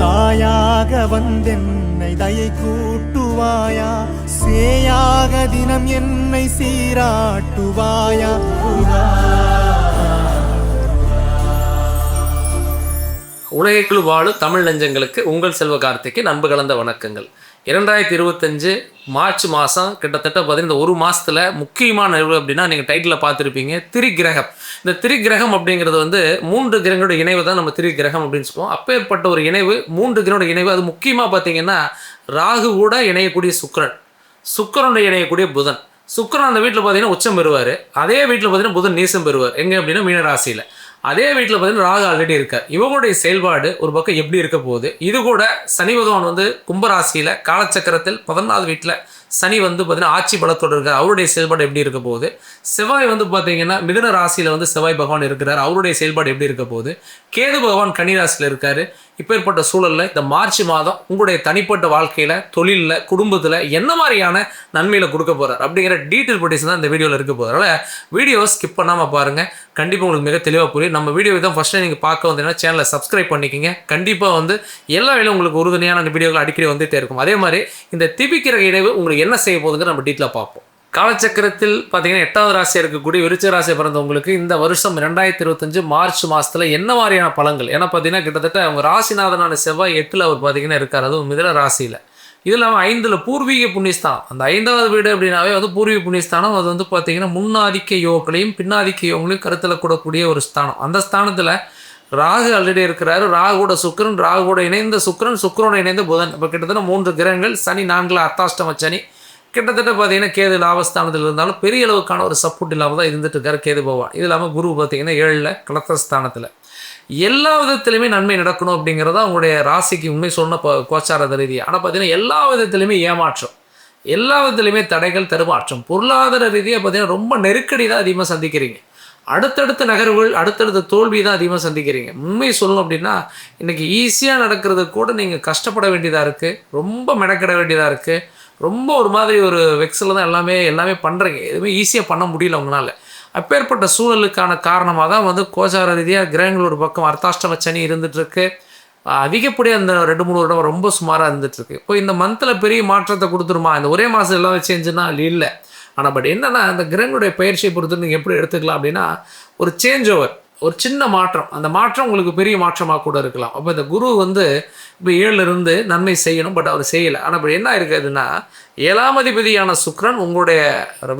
தாயாக வந்தென்னை தயை கூட்டுவாயா? சேயாக தினம் என்னை சீராட்டுவாயா? உலகைக்குழு வாழும் தமிழ் நெஞ்சங்களுக்கு உங்கள் செல்வ கார்த்திக்கு நண்பு கலந்த வணக்கங்கள். இரண்டாயிரத்தி இருபத்தஞ்சு மார்ச் மாதம் கிட்டத்தட்ட பார்த்தீங்கன்னா இந்த ஒரு மாதத்தில் முக்கியமான நிகழ்வு அப்படின்னா நீங்கள் டைட்டில் பார்த்துருப்பீங்க திரிகிரகம். இந்த திரிகிரகம் அப்படிங்கிறது வந்து மூன்று கிரகங்களோட இணைவு தான் நம்ம திரிகிரகம் அப்படின்னு சொல்லுவோம். அப்பேற்பட்ட ஒரு இணைவு மூன்று கிரகோட இணைவு. அது முக்கியமாக பார்த்தீங்கன்னா ராகு கூட இணையக்கூடிய சுக்கிரன். சுக்கிரனோட இணையக்கூடிய புதன். சுக்கரன் அந்த வீட்டில் பார்த்தீங்கன்னா உச்சம் பெறுவார். அதே வீட்டில் பார்த்தீங்கன்னா புதன் நீசம் பெறுவார். எங்கே அப்படின்னா மீனராசியில். அதே வீட்டில் பார்த்தீங்கன்னா ராகு ஆல்ரெடி இருக்கார் இவங்களுடைய செயல்பாடு ஒரு பக்கம் எப்படி இருக்க போகுது? இது கூட சனி பகவான் வந்து கும்பராசியில் காலச்சக்கரத்தில் பதினாலு வீட்டில் சனி வந்து பார்த்தீங்கன்னா ஆட்சி பலத்தோடு இருக்கார். அவருடைய செயல்பாடு எப்படி இருக்க போகுது? செவ்வாய் வந்து பார்த்தீங்கன்னா மிதுன ராசியில் வந்து செவ்வாய் பகவான் இருக்கிறார். அவருடைய செயல்பாடு எப்படி இருக்க போகுது? கேது பகவான் கன்னி ராசியில் இருக்காரு. இப்பேற்பட்ட சூழலில் இந்த மார்ச் மாதம் உங்களுடைய தனிப்பட்ட வாழ்க்கையில் தொழிலில் குடும்பத்தில் என்ன மாதிரியான நன்மையில் கொடுக்க போகிறார் அப்படிங்கிற டீட்டெயில் பட்டிஸ் தான் இந்த வீடியோவில் இருக்க போகிறதால வீடியோ ஸ்கிப் பண்ணாமல் பாருங்கள் கண்டிப்பாக உங்களுக்கு மிக தெளிவாக புரியும். நம்ம வீடியோ தான் ஃபஸ்ட் டைம் நீங்கள் பார்க்க வந்தீங்கன்னா சேனலை சப்ஸ்கிரைப் பண்ணிக்கோங்க. கண்டிப்பாக வந்து எல்லா வேலையும் உங்களுக்கு உறுதுணையான அந்த வீடியோக்கள் அடிக்கடி வந்துகிட்டே இருக்கும். அதே மாதிரி இந்த திபிக்கிற இடைவு உங்களுக்கு என்ன செய்ய போகுதுங்கிற நம்ம டீட்டெயிலாக பார்ப்போம். காலச்சக்கரத்தில் பார்த்தீங்கன்னா எட்டாவது ராசியாக இருக்கக்கூடிய விருச்ச ராசியை பிறந்தவங்களுக்கு இந்த வருஷம் ரெண்டாயிரத்தி இருபத்தஞ்சு மார்ச் மாதத்தில் என்ன மாதிரியான பழங்கள் ஏன்னா பார்த்தீங்கன்னா கிட்டத்தட்ட அவங்க ராசிநாதனான செவ்வாய் எட்டில் அவர் பார்த்தீங்கன்னா இருக்கார். அதுவும் மிதன ராசியில். இது இல்லாமல் ஐந்தில் பூர்வீக புண்ணியஸ்தானம். அந்த ஐந்தாவது வீடு அப்படின்னாவே வந்து பூர்வீக புண்ணியஸ்தானம். அது வந்து பார்த்தீங்கன்னா முன்னாதிக்க யோகங்களையும் பின்னாதிக்க யோகங்களையும் கருத்தில் கூடக்கூடிய ஒரு ஸ்தானம். அந்த ஸ்தானத்தில் ராகு ஆல்ரெடி இருக்கிறாரு. ராகுவோட சுக்கிரன் ராகுவோட இணைந்த சுக்கிரன் சுக்கிரனோட இணைந்த புதன். இப்போ கிட்டத்தட்ட மூன்று கிரகங்கள் சனி நான்கில் அத்தாஷ்டம சனி. கிட்டத்தட்ட பார்த்தீங்கன்னா கேது லாபஸ்தானத்தில் இருந்தாலும் பெரிய அளவுக்கான ஒரு சப்போர்ட் இல்லாமல் தான் இருந்துட்டு இருக்காரு கேது பகவான். இது இல்லாமல் குரு பார்த்தீங்கன்னா ஏழில் கலத்தஸ்தானத்தில். எல்லா விதத்திலையுமே நன்மை நடக்கணும் அப்படிங்கிறத அவங்களுடைய ராசிக்கு உண்மை சொன்ன கோச்சாரத கோச்சார ஆனால் பார்த்தீங்கன்னா எல்லா விதத்திலையுமே ஏமாற்றம். எல்லா விதத்திலையுமே தடைகள் தருமாற்றம் பொருளாதார ரீதியாக பார்த்தீங்கன்னா ரொம்ப நெருக்கடி தான் அதிகமாக சந்திக்கிறீங்க. அடுத்தடுத்த நகர்வுகள் அடுத்தடுத்த தோல்வி தான் அதிகமாக சந்திக்கிறீங்க. உண்மை சொல்லணும் அப்படின்னா இன்றைக்கி ஈஸியாக நடக்கிறது கூட நீங்கள் கஷ்டப்பட வேண்டியதாக இருக்குது ரொம்ப மெனக்கிட வேண்டியதாக இருக்குது ரொம்ப ஒரு மாதிரி ஒரு வெக்ஸில் தான் எல்லாமே எல்லாமே பண்ணுறீங்க எதுவுமே ஈஸியாக பண்ண முடியல உங்களால். அப்பேற்பட்ட சூழலுக்கான காரணமாக தான் வந்து கோச்சார ரீதியாக கிரகங்கள் ஒரு பக்கம் அர்த்தாஷ்டம சனி இருந்துகிட்ருக்கு அதிகப்படியாக அந்த ரெண்டு மூணு வருடம் ரொம்ப சுமாராக இருந்துகிட்ருக்கு இப்போ இந்த மந்தில் பெரிய மாற்றத்தை கொடுத்துருமா? இந்த ஒரே மாதம் எல்லாம் சேஞ்சுன்னா இல்லை. ஆனால் பட் என்னென்னா அந்த கிரகங்களுடைய பயிற்சியை பொறுத்து நீங்கள் எப்படி எடுத்துக்கலாம் அப்படின்னா ஒரு சேஞ்ச் ஓவர் ஒரு சின்ன மாற்றம். அந்த மாற்றம் உங்களுக்கு பெரிய மாற்றமாக கூட இருக்கலாம். அப்போ இந்த குரு வந்து இப்போ ஏழுல இருந்து நன்மை செய்யணும் பட் அவர் செய்யலை. ஆனால் இப்போ என்ன இருக்குதுன்னா ஏழாம் அதிபதியான உங்களுடைய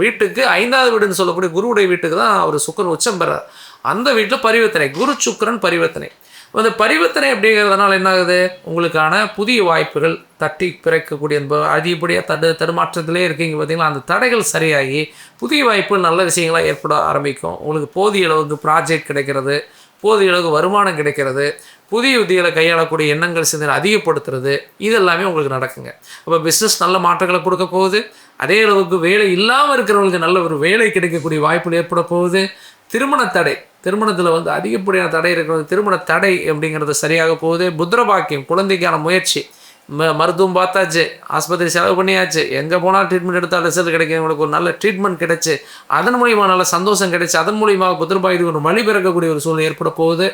வீட்டுக்கு ஐந்தாவது வீடுன்னு சொல்லக்கூடிய குருவுடைய வீட்டுக்கு தான் அவர் சுக்கிரன் உச்சம் பெறார். அந்த வீட்டில் பரிவர்த்தனை குரு சுக்ரன் பரிவர்த்தனை. அந்த பரிவர்த்தனை அப்படிங்கிறதுனால என்ன ஆகுது உங்களுக்கான புதிய வாய்ப்புகள் தட்டி பிறக்கக்கூடிய அதிகப்படியாக தடு தடுமாற்றத்திலே இருக்கீங்க பார்த்தீங்களா? அந்த தடைகள் சரியாகி புதிய வாய்ப்புகள் நல்ல விஷயங்களாக ஏற்பட ஆரம்பிக்கும். உங்களுக்கு போதிய அளவுக்கு ப்ராஜெக்ட் கிடைக்கிறது போதிய அளவுக்கு வருமானம் கிடைக்கிறது புதிய உத்திகளை கையாளக்கூடிய எண்ணங்கள் சிந்தனை அதிகப்படுத்துறது இதெல்லாமே உங்களுக்கு நடக்குங்க. அப்போ பிஸ்னஸ் நல்ல மாற்றங்களை கொடுக்க போகுது. அதே அளவுக்கு வேலை இல்லாமல் இருக்கிறவங்களுக்கு நல்ல ஒரு வேலை கிடைக்கக்கூடிய வாய்ப்புகள் ஏற்பட போகுது. திருமண தடை திருமணத்தில் வந்து அதிகப்படியான தடை இருக்கிறது. திருமண தடை அப்படிங்கிறது சரியாக போகுது. புத்திரபாக்கியம் குழந்தைக்கான முயற்சி. ம மருத்துவம் பார்த்தாச்சு. ஆஸ்பத்திரி செலவு பண்ணியாச்சு. எங்கே போனால் ட்ரீட்மெண்ட் எடுத்தால் ரிசல்ட் கிடைக்கும் உங்களுக்கு ஒரு நல்ல ட்ரீட்மெண்ட் கிடைச்சி. அதன் மூலியமாக நல்ல சந்தோஷம் கிடைச்சி. அதன் மூலியமாக புத்திரபாயுக்கு ஒரு வழி பிறக்கக்கூடிய ஒரு சூழ்நிலை ஏற்பட போகுது.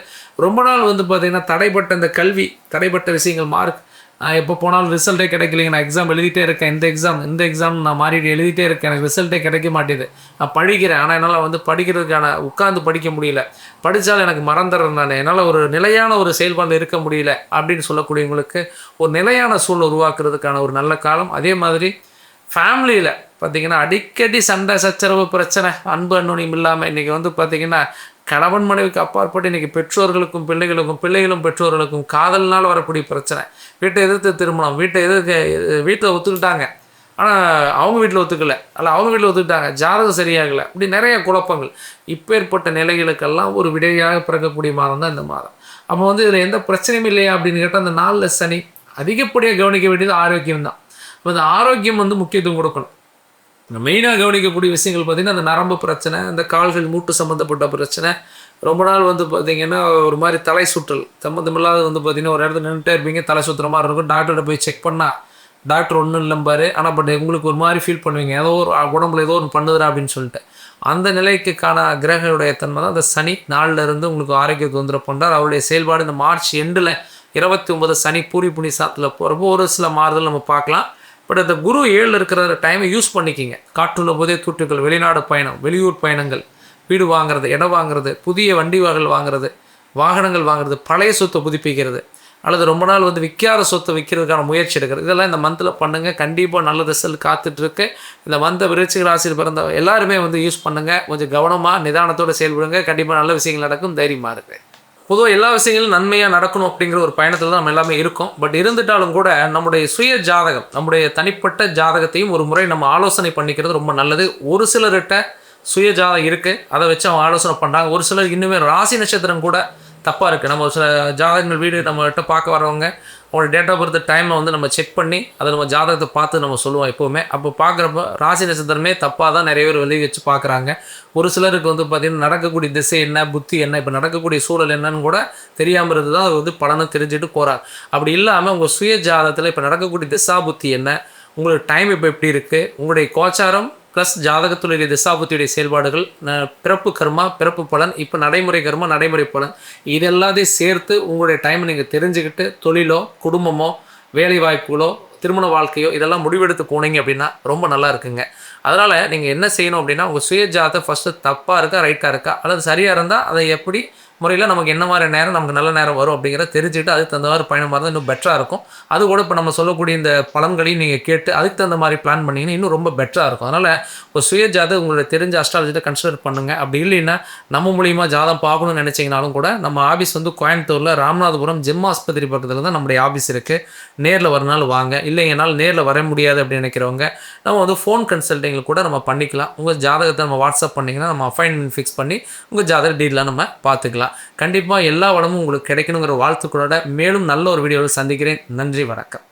ரொம்ப நாள் வந்து பார்த்திங்கன்னா தடைப்பட்ட இந்த கல்வி தடைப்பட்ட விஷயங்கள் மார்க் எப்போ போனாலும் ரிசல்ட்டே கிடைக்கலைங்க. நான் எக்ஸாம் எழுதிட்டே இருக்கேன். இந்த எக்ஸாம் இந்த எக்ஸாம் நான் மாறிட்டு எழுதிட்டே இருக்கேன். எனக்கு ரிசல்ட்டே கிடைக்க மாட்டேது. நான் படிக்கிறேன். ஆனால் என்னால் வந்து படிக்கிறதுக்கான உட்காந்து படிக்க முடியல. படித்தாலும் எனக்கு மறந்துடுறேன் நான். என்னால் ஒரு நிலையான ஒரு செயல்பாடு இருக்க முடியல அப்படின்னு சொல்லக்கூடியவங்களுக்கு ஒரு நிலையான சூழல் உருவாக்குறதுக்கான ஒரு நல்ல காலம். அதே மாதிரி ஃபேமிலியில் பார்த்தீங்கன்னா அடிக்கடி சண்டை சச்சரவு பிரச்சனை அன்பு அன்னுணியம் இல்லாமல் இன்றைக்கி வந்து பார்த்தீங்கன்னா கணவன் மனைவிக்கு அப்பாற்பட்டு இன்றைக்கி பெற்றோர்களுக்கும் பிள்ளைகளுக்கும் பிள்ளைகளும் பெற்றோர்களுக்கும் காதல்னால் வரக்கூடிய பிரச்சனை. வீட்டை எதிர்த்து திருமணம் வீட்டை எதிர்க்க வீட்டில் ஒத்துக்கிட்டாங்க. ஆனால் அவங்க வீட்டில் ஒத்துக்கல. அல்ல அவங்க வீட்டில் ஒத்துக்கிட்டாங்க. ஜாதகம் சரியாகலை. இப்படி நிறைய குழப்பங்கள். இப்பேற்பட்ட நிலைகளுக்கெல்லாம் ஒரு விடையாக பிறக்கக்கூடிய மாதம் தான் இந்த மாதம். அப்போ வந்து இதில் எந்த பிரச்சனையும் இல்லையா அப்படின்னு கேட்டால் அந்த நாளில் சனி அதிகப்படியாக கவனிக்க வேண்டியது ஆரோக்கியம் தான் இப்போ இந்த ஆரோக்கியம் வந்து முக்கியத்துவம் கொடுக்கணும். மெயினாக கவனிக்கக்கூடிய விஷயங்கள் பார்த்திங்கன்னா அந்த நரம்பு பிரச்சனை அந்த கால்கள் மூட்டு சம்மந்தப்பட்ட பிரச்சனை. ரொம்ப நாள் வந்து பார்த்தீங்கன்னா ஒரு மாதிரி தலை சுற்றல். சம்மந்தமில்லாத வந்து பார்த்திங்கன்னா ஒரு இடத்துல நின்றுட்டே இருப்பீங்க தலை சுற்றுற மாதிரி இருக்கும். டாக்டர்கிட்ட போய் செக் பண்ணால் டாக்டர் ஒன்றும் இல்லைம்பாரு ஆனால் பட் உங்களுக்கு ஒரு மாதிரி ஃபீல் பண்ணுவீங்க. ஏதோ ஒரு உடம்புல ஏதோ ஒன்று பண்ணுதுடா அப்படின்னு சொல்லிட்டு. அந்த நிலைக்குக்கான கிரகனுடைய தன்மை தான் அந்த சனி. நாளில் இருந்து உங்களுக்கு ஆரோக்கிய தொந்தரவு பண்ணுறார் அவருடைய செயல்பாடு இந்த மார்ச் எண்டில் இருபத்தி ஒன்பது சனி பூரி புனிசாத்தில் போகிறப்போ ஒரு சில மாறுதல் நம்ம பார்க்கலாம். பட் அந்த குரு ஏழில் இருக்கிற டைமை யூஸ் பண்ணிக்கிங்க. காற்றுள்ள போதே தூற்றுகள் வெளிநாடு பயணம் வெளியூர் பயணங்கள் வீடு வாங்குறது இடம் வாங்குறது புதிய வண்டி வகைகள் வாங்குறது வாகனங்கள் வாங்குறது பழைய சொத்தை புதுப்பிக்கிறது அல்லது ரொம்ப நாள் வந்து விற்காத சொத்தை விற்கிறதுக்கான முயற்சி எடுக்கிறது. இதெல்லாம் இந்த மந்தில் பண்ணுங்கள் கண்டிப்பாக நல்ல ரிசல்ட் காத்துட்ருக்கு இந்த மந்த விருச்சிக ராசியில் பிறந்த எல்லாருமே வந்து யூஸ் பண்ணுங்கள் கொஞ்சம் கவனமாக நிதானத்தோடு செயல்படுங்க. கண்டிப்பாக நல்ல விஷயங்கள் நடக்கும். தைரியமாக இருக்குது பொதுவாக எல்லா விஷயங்களும் நன்மையாக நடக்கணும் அப்படிங்கிற ஒரு பயணத்தில் தான் நம்ம எல்லாமே இருக்கோம். பட் இருந்துட்டாலும் கூட நம்முடைய சுய ஜாதகம் நம்முடைய தனிப்பட்ட ஜாதகத்தையும் ஒரு முறை நம்ம ஆலோசனை பண்ணிக்கிறது ரொம்ப நல்லது. ஒரு சிலர்கிட்ட சுய ஜாதகம் இருக்குது அதை வச்சு அவங்க ஆலோசனை பண்ணுறாங்க ஒரு சிலர் இன்னுமே ராசி நட்சத்திரம் கூட தப்பாக இருக்குது நம்ம சில ஜாதகங்கள் வீடு நம்மகிட்ட பார்க்க வரவங்க அவங்களோட டேட் ஆஃப் பர்த் டைமை வந்து நம்ம செக் பண்ணி அதை நம்ம ஜாதகத்தை பார்த்து நம்ம சொல்லுவோம் எப்போவுமே. அப்போ பார்க்குறப்ப ராசி நட்சத்திரமே தப்பாக தான் நிறைய பேர் வெளியே வச்சு பார்க்குறாங்க. ஒரு சிலருக்கு வந்து பார்த்திங்கன்னா நடக்கக்கூடிய திசை என்ன புத்தி என்ன இப்போ நடக்கக்கூடிய சூழல் என்னன்னு கூட தெரியாமல் இருந்து தான் அது வந்து பலனை தெரிஞ்சுட்டு போகிறார் அப்படி இல்லாமல் உங்கள் சுய ஜாதகத்தில் இப்போ நடக்கக்கூடிய திசா புத்தி என்ன உங்களுக்கு டைம் இப்போ எப்படி இருக்குது உங்களுடைய கோச்சாரம் ப்ளஸ் ஜாதகத்துடைய திசாபுத்தியுடைய செயல்பாடுகள் பிறப்பு கர்மா பிறப்பு பலன் இப்போ நடைமுறை கர்மா நடைமுறை பலன் இது எல்லாத்தையும் சேர்த்து உங்களுடைய டைம் நீங்கள் தெரிஞ்சுக்கிட்டு தொழிலோ குடும்பமோ வேலை வாய்ப்புகளோ திருமண வாழ்க்கையோ இதெல்லாம் முடிவெடுத்து போனீங்க அப்படின்னா ரொம்ப நல்லா இருக்குங்க. அதனால் நீங்கள் என்ன செய்யணும் அப்படின்னா உங்கள் சுய ஜாதகம் ஃபஸ்ட்டு தப்பாக இருக்கா ரைட்டாக இருக்கா அல்லது சரியாக இருந்தால் அதை எப்படி முறையில் நமக்கு என்ன மாதிரி நேரம் நமக்கு நல்ல நேரம் வரும் அப்படிங்கிறத தெரிஞ்சுக்கிட்டு அதுக்கு தகுந்த மாதிரி பயணமாக இருந்தால் இன்னும் பெட்டராக இருக்கும். அது கூட இப்போ நம்ம சொல்லக்கூடிய இந்த பலன்களையும் நீங்கள் கேட்டு அதுக்கு தகுந்த மாதிரி பிளான் பண்ணிங்கன்னா இன்னும் ரொம்ப பெட்டராக இருக்கும். அதனால் ஒரு சுய ஜாதகம் உங்களுடைய தெரிஞ்ச அஸ்ட்ராலஜிட்ட கன்சிடர் பண்ணுங்கள் அப்படி இல்லைன்னா நம்ம மூலியமாக ஜாதகம் பார்க்கணும்னு நினச்சிங்கனாலும் கூட நம்ம ஆஃபீஸ் வந்து கோயம்புத்தூரில் ராமநாதபுரம் ஜிம் ஆஸ்பத்திரி பக்கத்தில் தான் நம்முடைய ஆஃபீஸ் இருக்குது நேரில் வரனாலும் வாங்க. இல்லை என்னால் நேரில் வர முடியாது அப்படின்னு நினைக்கிறவங்க நம்ம வந்து ஃபோன் கன்சல்டிங்கில் கூட நம்ம பண்ணிக்கலாம். உங்கள் ஜாதகத்தை நம்ம வாட்ஸ்அப் பண்ணிங்கன்னா நம்ம அப்பாயின்மெண்ட் ஃபிக்ஸ் பண்ணி உங்கள் ஜாதக டீட்டெயிலாக நம்ம பார்த்துக்கலாம். கண்டிப்பாக எல்லா வளமும் உங்களுக்கு கிடைக்கணுங்கிற வாழ்த்துக்களோட மேலும் நல்ல ஒரு வீடியோவில் சந்திக்கிறேன். நன்றி வணக்கம்.